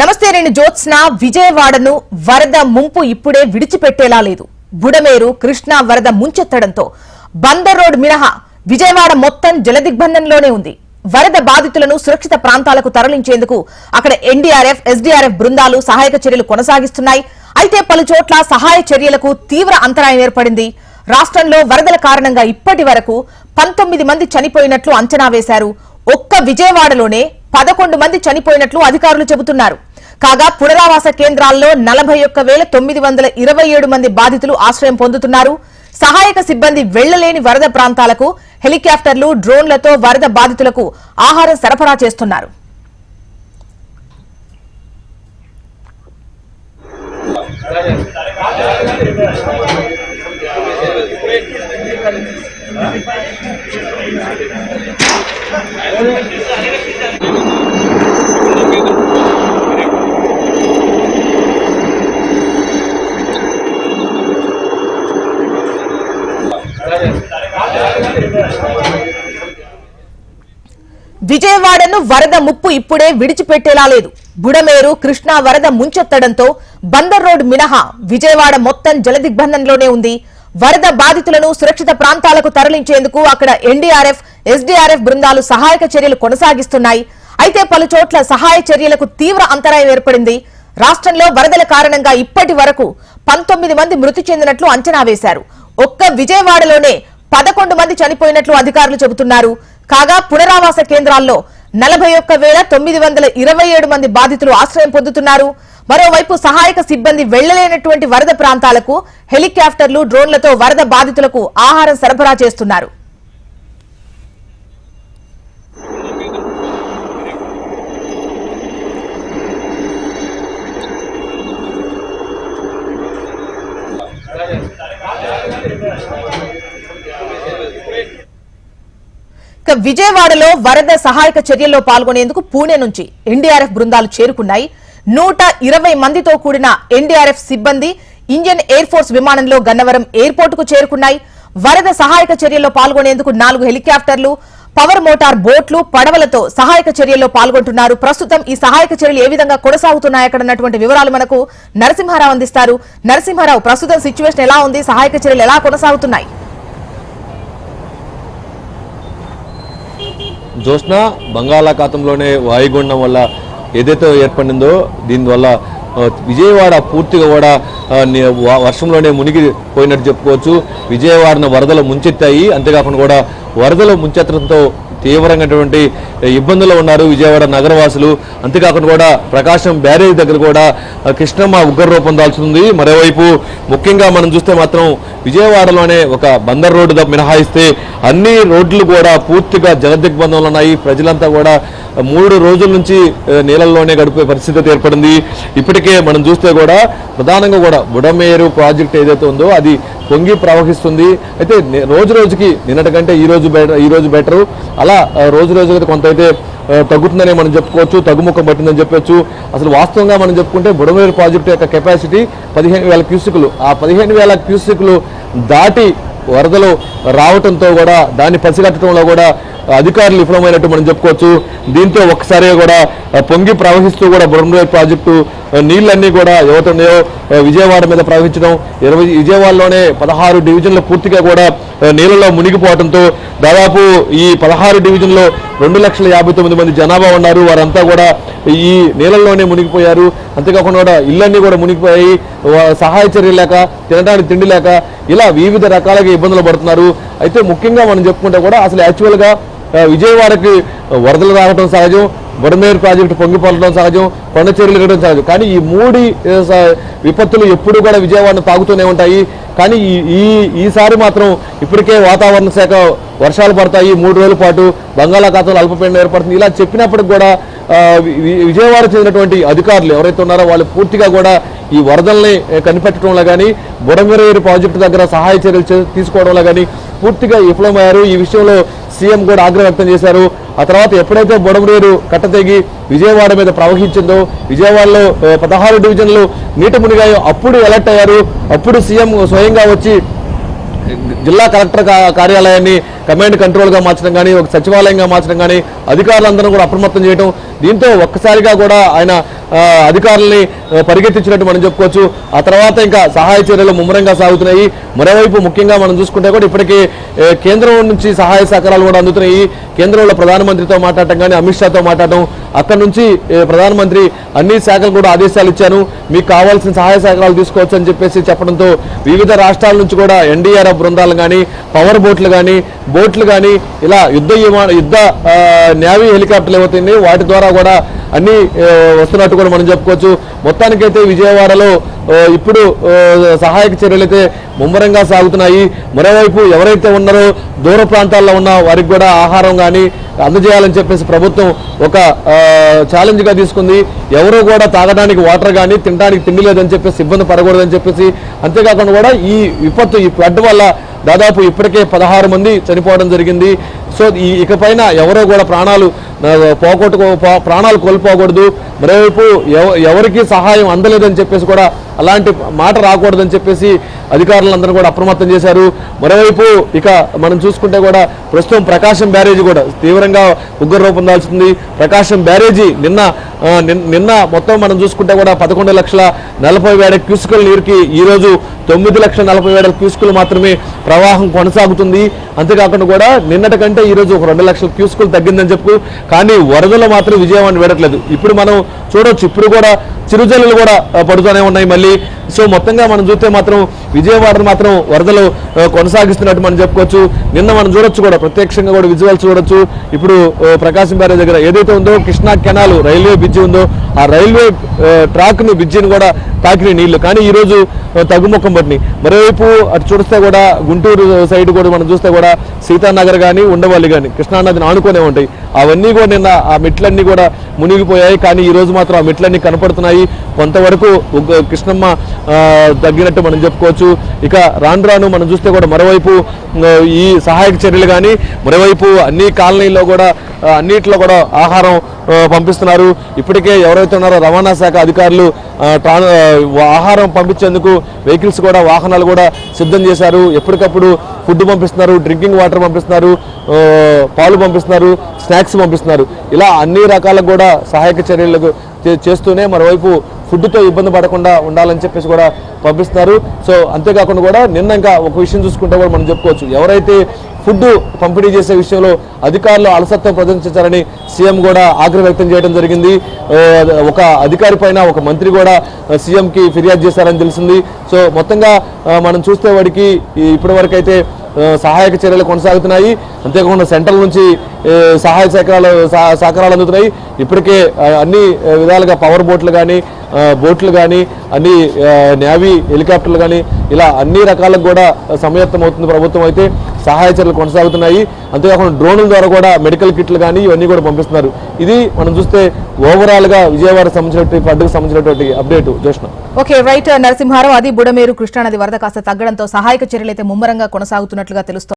నమస్తే నేను జ్యోత్స్న విజయవాడను వరద ముంపు ఇప్పుడే విడిచిపెట్టేలా లేదు. బుడమేరు కృష్ణా వరద ముంచెత్తడంతో బందర్ రోడ్ మినహా విజయవాడ మొత్తం జలదిగ్బంధంలోనే ఉంది. వరద బాధితులను సురక్షిత ప్రాంతాలకు తరలించేందుకు అక్కడ ఎన్డీఆర్ఎఫ్ ఎస్డీఆర్ఎఫ్ బృందాలు సహాయక చర్యలు కొనసాగిస్తున్నాయి. అయితే పలుచోట్ల సహాయ చర్యలకు తీవ్ర అంతరాయం ఏర్పడింది. రాష్ట్రంలో వరదల కారణంగా ఇప్పటి వరకు పంతొమ్మిది మంది చనిపోయినట్లు అంచనా వేశారు. ఒక్క విజయవాడలోనే పదకొండు మంది చనిపోయినట్లు అధికారులు చెబుతున్నారు. కాగా పునరావాస కేంద్రాల్లో నలభై ఒక్క వేల తొమ్మిది వందల ఇరవై ఏడు మంది బాధితులు ఆశ్రయం పొందుతున్నారు. సహాయక సిబ్బంది వెళ్ళలేని వరద ప్రాంతాలకు హెలికాప్టర్లు డ్రోన్లతో వరద బాధితులకు ఆహారం సరఫరా చేస్తున్నారు. విజయవాడను వరద ముప్పు ఇప్పుడే విడిచిపెట్టేలా లేదు. బుడమేరు కృష్ణా వరద ముంచెత్తడంతో బందర్ రోడ్ మినహా విజయవాడ మొత్తం జలదిగ్బంధంలోనే ఉంది. వరద బాధితులను సురక్షిత ప్రాంతాలకు తరలించేందుకు అక్కడ ఎన్డీఆర్ఎఫ్ ఎస్డీఆర్ఎఫ్ బృందాలు సహాయక చర్యలు కొనసాగిస్తున్నాయి. అయితే పలు చోట్ల సహాయ చర్యలకు తీవ్ర అంతరాయం ఏర్పడింది. రాష్ట్రంలో వరదల కారణంగా ఇప్పటి వరకు పంతొమ్మిది మంది మృతి చెందినట్లు అంచనా వేశారు. ఒక్క విజయవాడలోనే పదకొండు మంది చనిపోయినట్లు అధికారులు చెబుతున్నారు. కాగా పునరావాస కేంద్రాల్లో నలభై ఒక్క వేల తొమ్మిది వందల ఇరవై ఏడు మంది బాధితులు ఆశ్రయం పొందుతున్నారు. మరోవైపు సహాయక సిబ్బంది వెళ్ళలేనటువంటి వరద ప్రాంతాలకు హెలికాప్టర్లు డ్రోన్లతో వరద బాధితులకు ఆహారం సరఫరా చేస్తున్నారు. ఇక విజయవాడలో వరద సహాయక చర్యల్లో పాల్గొనేందుకు పూణే నుంచి ఎన్డీఆర్ఎఫ్ బృందాలు చేరుకున్నాయి. నూట ఇరవై మందితో కూడిన ఎన్డీఆర్ఎఫ్ సిబ్బంది ఇండియన్ ఎయిర్ ఫోర్స్ విమానంలో గన్నవరం ఎయిర్పోర్ట్కు చేరుకున్నాయి. వరద సహాయక చర్యల్లో పాల్గొనేందుకు నాలుగు హెలికాప్టర్లు పవర్ మోటార్ బోట్లు పడవలతో సహాయక చర్యల్లో పాల్గొంటున్నారు. ప్రస్తుతం ఈ సహాయక చర్యలు ఏ విధంగా కొనసాగుతున్నాయి అక్కడ ఉన్నటువంటి వివరాలు మనకు నరసింహారావు అందిస్తారు. నరసింహారావు ప్రస్తుతం సిచ్యువేషన్ ఎలా ఉంది? సహాయక చర్యలు ఎలా కొనసాగుతున్నాయి? జ్యోత్స్న బంగాళాఖాతంలోనే వాయుగుండం వల్ల ఏదైతే ఏర్పడిందో దీనివల్ల విజయవాడ పూర్తిగా కూడా వర్షంలోనే మునిగి పోయినట్టు చెప్పుకోవచ్చు. విజయవాడను వరదలు ముంచెత్తాయి. అంతేకాకుండా కూడా వరదలు ముంచెత్తడంతో తీవ్రమైనటువంటి ఇబ్బందులు ఉన్నారు విజయవాడ నగరవాసులు. అంతేకాకుండా కూడా ప్రకాశం బ్యారేజ్ దగ్గర కూడా కృష్ణమ్మ ఉగ్ర రూపం దాల్చుతుంది. మరోవైపు ముఖ్యంగా మనం చూస్తే మాత్రం విజయవాడలోనే ఒక బందర్ రోడ్డు మినహాయిస్తే అన్ని రోడ్లు కూడా పూర్తిగా జలదిగ్బంధంలో ఉన్నాయి. ప్రజలంతా కూడా మూడు రోజుల నుంచి నీళ్ళల్లోనే గడిపే పరిస్థితి ఏర్పడింది. ఇప్పటికే మనం చూస్తే కూడా ప్రధానంగా కూడా బుడమేరు ప్రాజెక్ట్ ఏదైతే ఉందో అది పొంగి ప్రవహిస్తుంది. అయితే రోజు రోజుకి నిన్నటి కంటే ఈ రోజు బెటర్ ఈ రోజు బెటరు. అలా రోజు రోజు రోజుకి కొంత అయితే తగ్గుతుందని మనం చెప్పుకోవచ్చు తగ్గుముఖం పట్టిందని చెప్పొచ్చు. అసలు వాస్తవంగా మనం చెప్పుకుంటే బుడమేరు ప్రాజెక్టు యొక్క కెపాసిటీ పదిహేను వేల క్యూసిక్లు. ఆ పదిహేను వేల క్యూసిక్లు దాటి వరదలు రావటంతో కూడా దాన్ని పసిగట్టడంలో కూడా అధికారులు విఫలమైనట్టు మనం చెప్పుకోవచ్చు. దీంతో ఒక్కసారిగా కూడా పొంగి ప్రవహిస్తూ కూడా బుడమేరు ప్రాజెక్టు నీళ్ళన్నీ కూడా ఏవైతున్నాయో విజయవాడ మీద ప్రవహించడం ఇరవై విజయవాడలోనే పదహారు డివిజన్లు పూర్తిగా కూడా నీళ్ళలో మునిగిపోవడంతో దాదాపు ఈ పదహారు డివిజన్లో రెండు లక్షల యాభై తొమ్మిది మంది జనాభా ఉన్నారు. వారంతా కూడా ఈ నీళ్ళల్లోనే మునిగిపోయారు. అంతేకాకుండా కూడా ఇళ్ళన్నీ కూడా మునిగిపోయాయి. సహాయ చర్య లేక తినడానికి తిండి లేక ఇలా వివిధ రకాలుగా ఇబ్బందులు పడుతున్నారు. అయితే ముఖ్యంగా మనం చెప్పుకుంటే కూడా అసలు యాక్చువల్గా విజయవాడకి వరదలు రావడం సహజం. బుడమేరు ప్రాజెక్టు పొంగిపోవడం సహజం కొండ చర్యలు సహజం. కానీ ఈ మూడి విపత్తులు ఎప్పుడు కూడా విజయవాడను తాగుతూనే ఉంటాయి. కానీ ఈ ఈ ఈసారి మాత్రం ఇప్పటికే వాతావరణ శాఖ వర్షాలు పడతాయి. మూడు రోజుల పాటు బంగాళాఖాతంలో అల్పపీడనం ఏర్పడుతుంది. ఇలా చెప్పినప్పటికి కూడా విజయవాడ చెందినటువంటి అధికారులు ఎవరైతే ఉన్నారో వాళ్ళు పూర్తిగా కూడా ఈ వరదల్ని కనిపెట్టడంలో కానీ బుడమేరు ప్రాజెక్టు దగ్గర సహాయ చర్యలు తీసుకోవడంలో కానీ పూర్తిగా విఫలమయ్యారు. ఈ విషయంలో సీఎం కూడా ఆగ్రహం వ్యక్తం చేశారు. ఆ తర్వాత ఎప్పుడైతే బొడమరేరు కట్టతెగి విజయవాడ మీద ప్రవహించిందో విజయవాడలో పదహారు డివిజన్లు నీట మునిగాయో అప్పుడు ఎలర్ట్ అయ్యారు. అప్పుడు సీఎం స్వయంగా వచ్చి జిల్లా కలెక్టర్ కా- కార్యాలయాన్ని కమాండ్ కంట్రోల్గా మార్చడం కానీ ఒక సచివాలయంగా మార్చడం కానీ అధికారులందరూ కూడా అప్రమత్తం చేయడం దీంతో ఒక్కసారిగా కూడా ఆయన అధికారుల్ని పరిగెత్తించినట్టు మనం చెప్పుకోవచ్చు. ఆ తర్వాత ఇంకా సహాయ చర్యలు ముమ్మరంగా సాగుతున్నాయి. మరోవైపు ముఖ్యంగా మనం చూసుకుంటే కూడా ఇప్పటికే కేంద్రం నుంచి సహాయ సహకారాలు కూడా అందుతున్నాయి. కేంద్రంలో ప్రధానమంత్రితో మాట్లాడటం కానీ అమిత్ షాతో మాట్లాడటం అక్కడ నుంచి ప్రధానమంత్రి అన్ని శాఖలు కూడా ఆదేశాలు ఇచ్చాను మీకు కావాల్సిన సహాయ సహకారాలు తీసుకోవచ్చు అని చెప్పేసి చెప్పడంతో వివిధ రాష్ట్రాల నుంచి కూడా ఎన్డీఆర్ఎఫ్ బృందాలు కానీ పవర్ బోట్లు కానీ బోట్లు కానీ ఇలా యుద్ధ యుద్ధ నేవీ హెలికాప్టర్లు ఏమవుతుంది వాటి ద్వారా కూడా అన్ని వస్తున్నట్టు కూడా మనం చెప్పుకోవచ్చు. మొత్తానికైతే విజయవాడలో ఇప్పుడు సహాయక చర్యలు అయితే ముమ్మరంగా సాగుతున్నాయి. మరోవైపు ఎవరైతే ఉన్నారో దూర ప్రాంతాల్లో ఉన్న వారికి కూడా ఆహారం కానీ అందజేయాలని చెప్పేసి ప్రభుత్వం ఒక ఛాలెంజ్గా తీసుకుంది. ఎవరు కూడా తాగడానికి వాటర్ కానీ తినడానికి తిండి లేదని చెప్పేసి ఇబ్బంది పడకూడదని చెప్పేసి అంతేకాకుండా కూడా ఈ విపత్తు ఈ ఫ్లడ్ వల్ల దాదాపు ఇప్పటికే పదహారు మంది చనిపోవడం జరిగింది. సో ఈ ఇకపైన ఎవరో కూడా ప్రాణాలు పోగొట్టుకో ప్రాణాలు కోల్పోకూడదు. మరోవైపు ఎవ- ఎవరికి సహాయం అందలేదని చెప్పేసి కూడా అలాంటి మాట రాకూడదని చెప్పేసి అధికారులందరూ కూడా అప్రమత్తం చేశారు. మరోవైపు ఇక మనం చూసుకుంటే కూడా ప్రస్తుతం ప్రకాశం బ్యారేజీ కూడా తీవ్రంగా ఉగ్ర రూపం దాల్చుతుంది ప్రకాశం బ్యారేజీ నిన్న నిన్- నిన్న మొత్తం మనం చూసుకుంటే కూడా పదకొండు లక్షల నలభై వేల క్యూసుకల నీరుకి ఈరోజు తొమ్మిది లక్షల నలభై వేల క్యూసికలు మాత్రమే ప్రవాహం కొనసాగుతుంది. అంతేకాకుండా కూడా నిన్నటి కంటే ఈరోజు ఒక రెండు లక్షల క్యూసికలు తగ్గిందని చెప్పు కానీ వరదలు మాత్రం విజయవాడ వేడట్లేదు. ఇప్పుడు మనం చూడవచ్చు ఇప్పుడు కూడా చిరుజల్లులు కూడా పడుతూనే ఉన్నాయి. మళ్ళీ సో మొత్తంగా మనం చూస్తే మాత్రం విజయవాడను మాత్రం వరదలు కొనసాగిస్తున్నట్టు మనం చెప్పుకోవచ్చు. నిన్న మనం చూడొచ్చు కూడా ప్రత్యక్షంగా కూడా విజువల్ చూడొచ్చు. ఇప్పుడు ప్రకాశం బ్యారేజ్ దగ్గర ఏదైతే ఉందో కృష్ణా కెనాల్ రైల్వే బ్రిడ్జి ఉందో ఆ రైల్వే ట్రాక్ను బ్రిడ్జిని కూడా తాకిన నీళ్ళు. కానీ ఈ రోజు తగ్గుముఖం పట్టినాయి మరోవైపు అటు చూస్తే కూడా గుంటూరు సైడ్ కూడా మనం చూస్తే కూడా సీతానగర్ కానీ ఉండవల్లి కానీ కృష్ణానదిని ఆనుకునే ఉంటాయి. అవన్నీ కూడా నిన్న ఆ మెట్లన్నీ కూడా మునిగిపోయాయి. కానీ ఈ రోజు మాత్రం ఆ మెట్లన్నీ కనపడుతున్నాయి. కొంతవరకు కృష్ణమ్మ తగ్గినట్టు మనం చెప్పుకోవచ్చు. ఇక రాను రాను మనం చూస్తే కూడా మరోవైపు ఈ సహాయక చర్యలు కానీ మరోవైపు అన్ని కాలనీల్లో కూడా అన్నిట్లో కూడా ఆహారం పంపిస్తున్నారు. ఇప్పటికే ఎవరైతే ఉన్నారో రవాణా శాఖ అధికారులు ఆహారం పంపించేందుకు వెహికల్స్ కూడా వాహనాలు కూడా సిద్ధం చేశారు. ఎప్పటికప్పుడు ఫుడ్ పంపిస్తున్నారు డ్రింకింగ్ వాటర్ పంపిస్తున్నారు పాలు పంపిస్తున్నారు స్నాక్స్ పంపిస్తున్నారు. ఇలా అన్ని రకాలకు కూడా సహాయక చర్యలకు చేస్తూనే మరోవైపు ఫుడ్తో ఇబ్బంది పడకుండా ఉండాలని చెప్పేసి కూడా పంపిస్తున్నారు. సో అంతేకాకుండా కూడా నిన్న ఇంకా ఒక విషయం చూసుకుంటే కూడా మనం చెప్పుకోవచ్చు. ఎవరైతే ఫుడ్ పంపిణీ చేసే విషయంలో అధికారులు అలసత్వం ప్రదర్శించారని సీఎం కూడా ఆగ్రహం వ్యక్తం చేయడం జరిగింది. ఒక అధికారి పైన ఒక మంత్రి కూడా సీఎంకి ఫిర్యాదు చేశారని తెలిసింది. సో మొత్తంగా మనం చూస్తే వాడికి ఇప్పటి అయితే సహాయక చర్యలు కొనసాగుతున్నాయి. అంతేకాకుండా సెంట్రల్ నుంచి సహాయ సహకారాలు సహ- సహకారాలు అందుతున్నాయి. ఇప్పటికే అన్ని విధాలుగా పవర్ బోట్లు కానీ బోట్లు కానీ అన్ని నేవీ హెలికాప్టర్లు కానీ ఇలా అన్ని రకాలకు కూడా సమయత్తం అవుతుంది ప్రభుత్వం అయితే. సహాయ చర్యలు కొనసాగుతున్నాయి. అంతేకాకుండా డ్రోన్ల ద్వారా కూడా మెడికల్ కిట్లు కానీ ఇవన్నీ కూడా పంపిస్తున్నారు. ఇది మనం చూస్తే ఓవరాల్గా విజయవాడ సంబంధించినటువంటి ఫ్లడ్కి సంబంధించినటువంటి update Jyoshna okay right. Narasimharao అది బుడమేరు కృష్ణానది వరద కాస్త తగ్గడంతో సహాయక చర్యలు అయితే ముమ్మరంగా కొనసాగుతున్నట్లుగా తెలుస్తుంది.